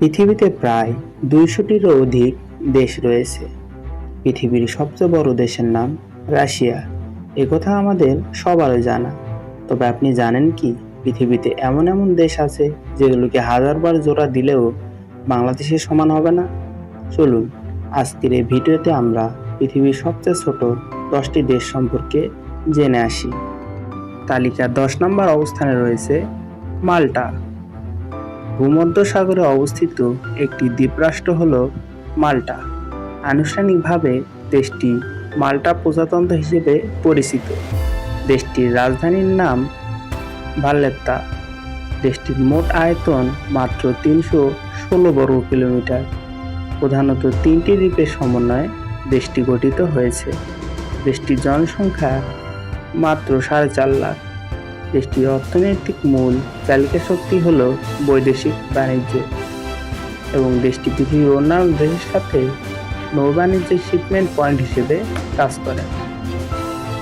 পৃথিবীতে প্রায় দুইশোটিরও অধিক দেশ রয়েছে। পৃথিবীর সবচেয়ে বড় দেশের নাম রাশিয়া। একথা আমাদের সবারই জানা। তবে আপনি জানেন কি, পৃথিবীতে এমন এমন দেশ আছে যেগুলোকে হাজারবার জোড়া দিলেও বাংলাদেশের সমান হবে না? চলুন, আজকের এই ভিডিওতে আমরা পৃথিবীর সবচেয়ে ছোট দশটি দেশ সম্পর্কে জেনে আসি। তালিকার দশ নম্বর অবস্থানে রয়েছে মাল্টা। ভূমধ্যসাগরে অবস্থিত একটি দ্বীপরাষ্ট্র হল মাল্টা। আনুষ্ঠানিকভাবে দেশটি মাল্টা প্রজাতন্ত্র হিসেবে পরিচিত। দেশটির রাজধানীর নাম ভাল্লেত্তা। দেশটির মোট আয়তন মাত্র তিনশো ষোলো বর্গ কিলোমিটার। প্রধানত তিনটি দ্বীপের সমন্বয়ে দেশটি গঠিত হয়েছে। দেশটির জনসংখ্যা মাত্র সাড়ে চার লাখ। দেশটির অর্থনৈতিক মূল চালিকা শক্তি হল বৈদেশিক বাণিজ্য। এবং দেশটি পৃথিবীর অন্যান্য দেশের সাথে নৌবাণিজ্যের শিপমেন্ট পয়েন্ট হিসেবে কাজ করে।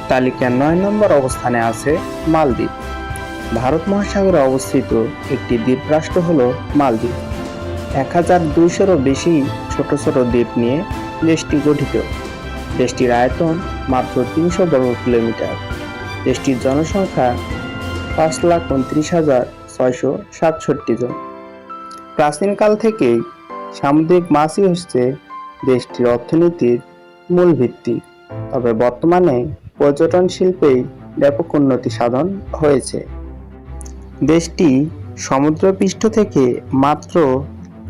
তালিকার নয় নম্বর অবস্থানে আছে মালদ্বীপ। ভারত মহাসাগরে অবস্থিত একটি দ্বীপরাষ্ট্র হল মালদ্বীপ। এক হাজার দুইশোরও বেশি ছোট ছোট দ্বীপ নিয়ে দেশটি গঠিত। দেশটির আয়তন মাত্র তিনশো বর্গ কিলোমিটার। দেশটির জনসংখ্যা পাঁচ লাখ উনত্রিশ হাজার ছয়শো সাতষট্টি জন। প্রাচীনকাল থেকেই সামুদ্রিক মাছই হচ্ছে দেশটির অর্থনীতির মূল ভিত্তি। তবে বর্তমানে পর্যটন শিল্পেই ব্যাপক উন্নতি সাধন হয়েছে। দেশটি সমুদ্রপৃষ্ঠ থেকে মাত্র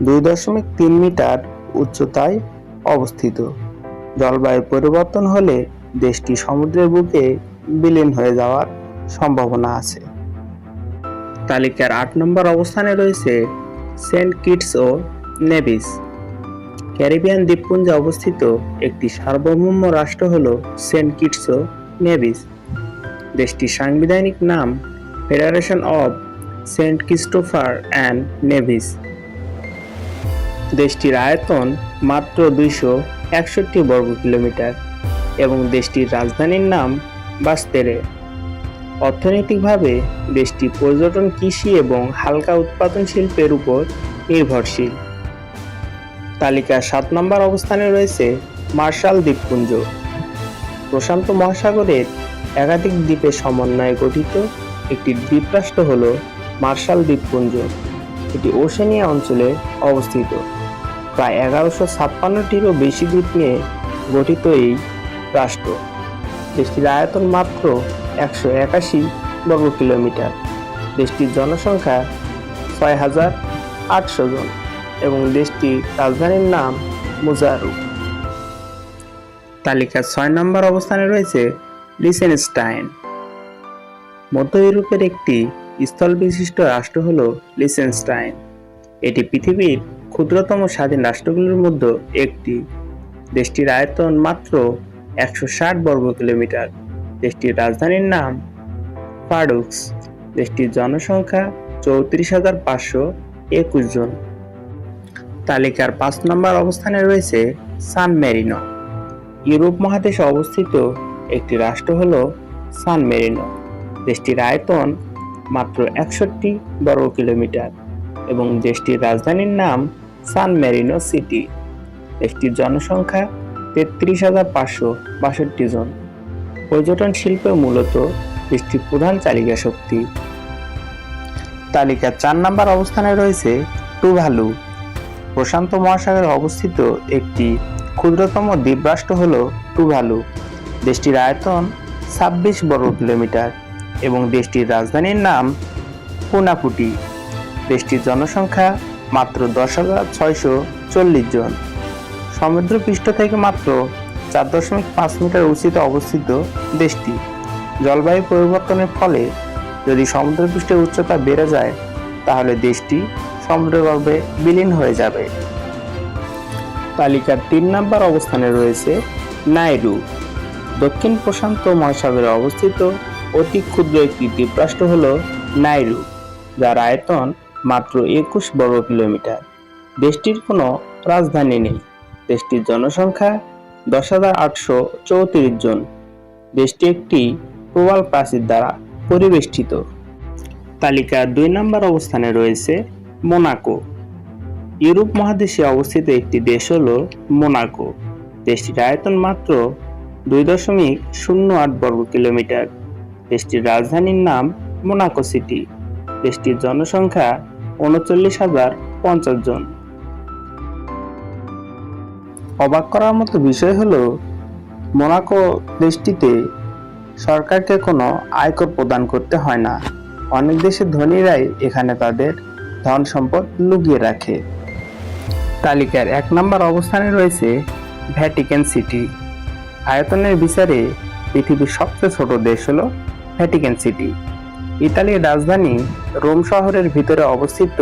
দুই দশমিক তিন মিটার উচ্চতায় অবস্থিত। জলবায়ু পরিবর্তন হলে দেশটি সমুদ্রের বুকে বিলীন হয়ে যাওয়ার সম্ভাবনা আছে। তালিকার আট নম্বর অবস্থানে রয়েছে সেন্ট কিটস ও নেভিস। ক্যারিবিয়ান দ্বীপপুঞ্জে অবস্থিত একটি সার্বভৌম রাষ্ট্র হল সেন্ট কিটস ও নেভিস। দেশটির সাংবিধানিক নাম Federation of Saint Christopher and Nevis. দেশটির আয়তন মাত্র দুইশো একষট্টি বর্গ কিলোমিটার এবং দেশটির রাজধানীর নাম বাস্তেরে। অর্থনৈতিকভাবে দেশটি পর্যটন, কৃষি এবং হালকা উৎপাদন শিল্পের উপর নির্ভরশীল। তালিকার সাত নম্বর অবস্থানে রয়েছে মার্শাল দ্বীপপুঞ্জ। প্রশান্ত মহাসাগরের একাধিক দ্বীপের সমন্বয়ে গঠিত একটি দ্বীপরাষ্ট্র হল মার্শাল দ্বীপপুঞ্জ। এটি ওশেনিয়া অঞ্চলে অবস্থিত। প্রায় এগারোশো ছাপ্পান্নটিরও বেশি দ্বীপ নিয়ে গঠিত এই রাষ্ট্র। দেশটির আয়তন মাত্র একশো একাশি বর্গ কিলোমিটার। দেশটির জনসংখ্যা ছয় হাজার আটশো জন এবং দেশটির রাজধানীর নাম মুজারু তালিকার ছয় নম্বর অবস্থানে রয়েছে লিসেনস্টাইন। মধ্য ইউরোপের একটি স্থল বিশিষ্ট রাষ্ট্র হল লিসেনস্টাইন। এটি পৃথিবীর ক্ষুদ্রতম স্বাধীন রাষ্ট্রগুলোর মধ্যে একটি। দেশটির আয়তন মাত্র একশো ষাট বর্গ কিলোমিটার। দেশটির রাজধানীর নাম ফাডুক্স দেশটির জনসংখ্যা চৌত্রিশ হাজার পাঁচশো একুশ জন। তালিকার পাঁচ নম্বর অবস্থানে রয়েছে সান মেরিনো। ইউরোপ মহাদেশে অবস্থিত একটি রাষ্ট্র হল সান মেরিনো। দেশটির আয়তন মাত্র একষট্টি বর্গ কিলোমিটার এবং দেশটির রাজধানীর নাম সান মেরিনো সিটি। দেশটির জনসংখ্যা তেত্রিশ হাজার পাঁচশো বাষট্টি জন। পর্যটন শিল্পে মূলত দেশটির প্রধান চালিকা শক্তি। তালিকার চার নম্বর অবস্থানে রয়েছে টুভালু। প্রশান্ত মহাসাগরে অবস্থিত একটি ক্ষুদ্রতম দ্বীপরাষ্ট্র হল টুভালু। দেশটির আয়তন ছাব্বিশ বর্গ কিলোমিটার এবং দেশটির রাজধানীর নাম পুনাপুটি দেশটির জনসংখ্যা মাত্র দশ হাজার ছয়শো চল্লিশ জন। সমুদ্রপৃষ্ঠ থেকে মাত্র চার দশমিক পাঁচ মিটার উঁচুতে অবস্থিত দেশটি। জলবায়ু পরিবর্তনের ফলে যদি সমুদ্রপৃষ্ঠের উচ্চতা বেড়ে যায়, তাহলে দেশটি সমুদ্রগর্ভে বিলীন হয়ে যাবে। তালিকার তিন নম্বর অবস্থানে রয়েছে নাইরু। দক্ষিণ প্রশান্ত মহাসাগরে অবস্থিত অতি ক্ষুদ্র একটি দ্বীপরাষ্ট্র হল নাইরু, যার আয়তন মাত্র একুশ বর্গ কিলোমিটার দেশটির কোনো রাজধানী নেই। দেশটির জনসংখ্যা দশ হাজার আটশো চৌত্রিশ জন। দেশটি একটি প্রবাল প্রাচীর দ্বারা পরিবেষ্টিত। তালিকার দুই নম্বর অবস্থানে রয়েছে মোনাকো। ইউরোপ মহাদেশে অবস্থিত একটি দেশ হল মোনাকো। দেশটির আয়তন মাত্র দুই দশমিক শূন্য আট বর্গ কিলোমিটার। দেশটির রাজধানীর নাম মোনাকো সিটি। দেশটির জনসংখ্যা উনচল্লিশ হাজার পঞ্চাশ জন। অবাক করার মতো বিষয় হলো, মোনাকো দেশটিতে সরকারকে কোনো আয়কর প্রদান করতে হয় না। অনেক দেশের ধনীরাই এখানে তাদের ধন সম্পদ লুকিয়ে রাখে। তালিকার এক নম্বর অবস্থানে রয়েছে ভ্যাটিকান সিটি। আয়তনের বিচারে পৃথিবীর সবচেয়ে ছোট দেশ হলো ভ্যাটিকান সিটি। ইতালির রাজধানী রোম শহরের ভিতরে অবস্থিত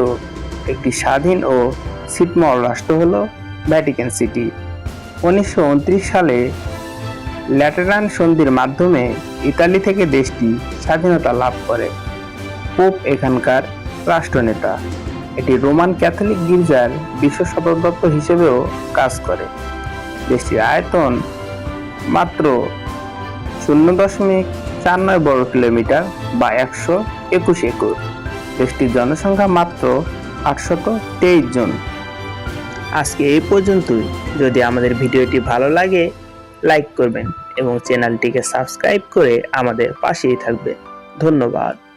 একটি স্বাধীন ও ছিটমহল রাষ্ট্র হলো ভ্যাটিকান সিটি। উনিশশো উনত্রিশ সালে ল্যাটেরান সন্ধির মাধ্যমে ইতালি থেকে দেশটি স্বাধীনতা লাভ করে। পোপ এখানকার রাষ্ট্রনেতা। এটি রোমান ক্যাথলিক গির্জার বিশ্ব সদর দপ্তর হিসেবেও কাজ করে। দেশটির আয়তন মাত্র শূন্য দশমিক চার নয় বর্গ কিলোমিটার বা একশো একুশ একর। দেশটির জনসংখ্যা মাত্র আটশত তেইশ জন। আজকে এই পর্যন্তই। যদি আমাদের ভিডিওটি ভালো লাগে, লাইক করবেন এবং চ্যানেলটিকে সাবস্ক্রাইব করে আমাদের পাশেই থাকবেন। ধন্যবাদ।